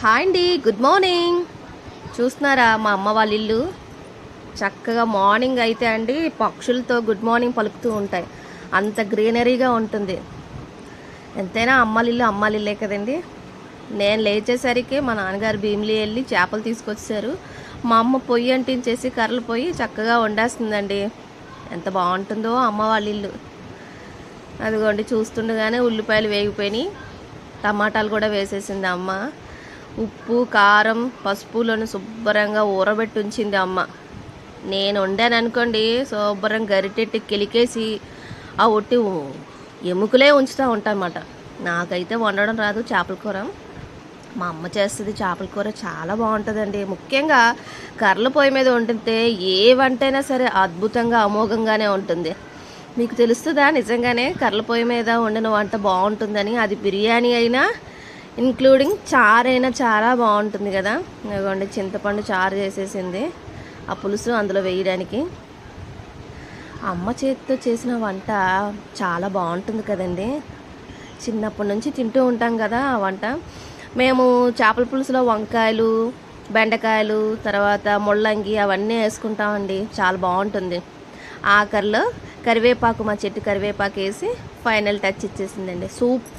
Hi అండి good morning. చూస్తున్నారా మా అమ్మ వాళ్ళ ఇల్లు? చక్కగా మార్నింగ్ అయితే అండి పక్షులతో గుడ్ మార్నింగ్ పలుకుతూ ఉంటాయి. అంత గ్రీనరీగా ఉంటుంది. ఎంతైనా అమ్మలిల్లు ఇల్లు ఇల్లే కదండి. నేను లేచేసరికి మా నాన్నగారు భీమిలి వెళ్ళి చేపలు తీసుకొచ్చారు. మా అమ్మ పొయ్యి అంటించేసి కర్రలు పొయ్యి చక్కగా వండేస్తుందండి. ఎంత బాగుంటుందో అమ్మ వాళ్ళ ఇల్లు. అదిగోండి చూస్తుండగానే ఉల్లిపాయలు వేగిపోయినాయి. టమాటాలు కూడా వేసేసింది అమ్మ. ఉప్పు కారం పసుపులను శుభ్రంగా ఊరబెట్టి ఉంచింది అమ్మ. నేను వండాను అనుకోండి శుభ్రం గరిటెట్టి కెలికేసి ఆ ఒట్టి ఎముకలే ఉంచుతూ ఉంటానమాట. నాకైతే వండడం రాదు చేపల కూర. మా అమ్మ చేస్తుంది చేపల కూర చాలా బాగుంటుందండి. ముఖ్యంగా కర్రల పొయ్యి మీద వండితే ఏ వంటైనా సరే అద్భుతంగా అమోఘంగానే ఉంటుంది. మీకు తెలుస్తుందా? నిజంగానే కర్రల పొయ్యి మీద వండిన వంట బాగుంటుందని. అది బిర్యానీ అయినా ఇంక్లూడింగ్ చారైనా చాలా బాగుంటుంది కదా. ఇదిగోండి చింతపండు చారు చేసేసింది. ఆ పులుసు అందులో వేయడానికి. అమ్మ చేతితో చేసిన వంట చాలా బాగుంటుంది కదండి. చిన్నప్పటి నుంచి తింటూ ఉంటాం కదా ఆ వంట. మేము చేపల పులుసులో వంకాయలు బెండకాయలు తర్వాత ముల్లంగి అవన్నీ వేసుకుంటామండి. చాలా బాగుంటుంది. ఆఖరిలో కరివేపాకు మా చెట్టు కరివేపాకు వేసి ఫైనల్ టచ్ ఇచ్చేసిందండి. సూపర్.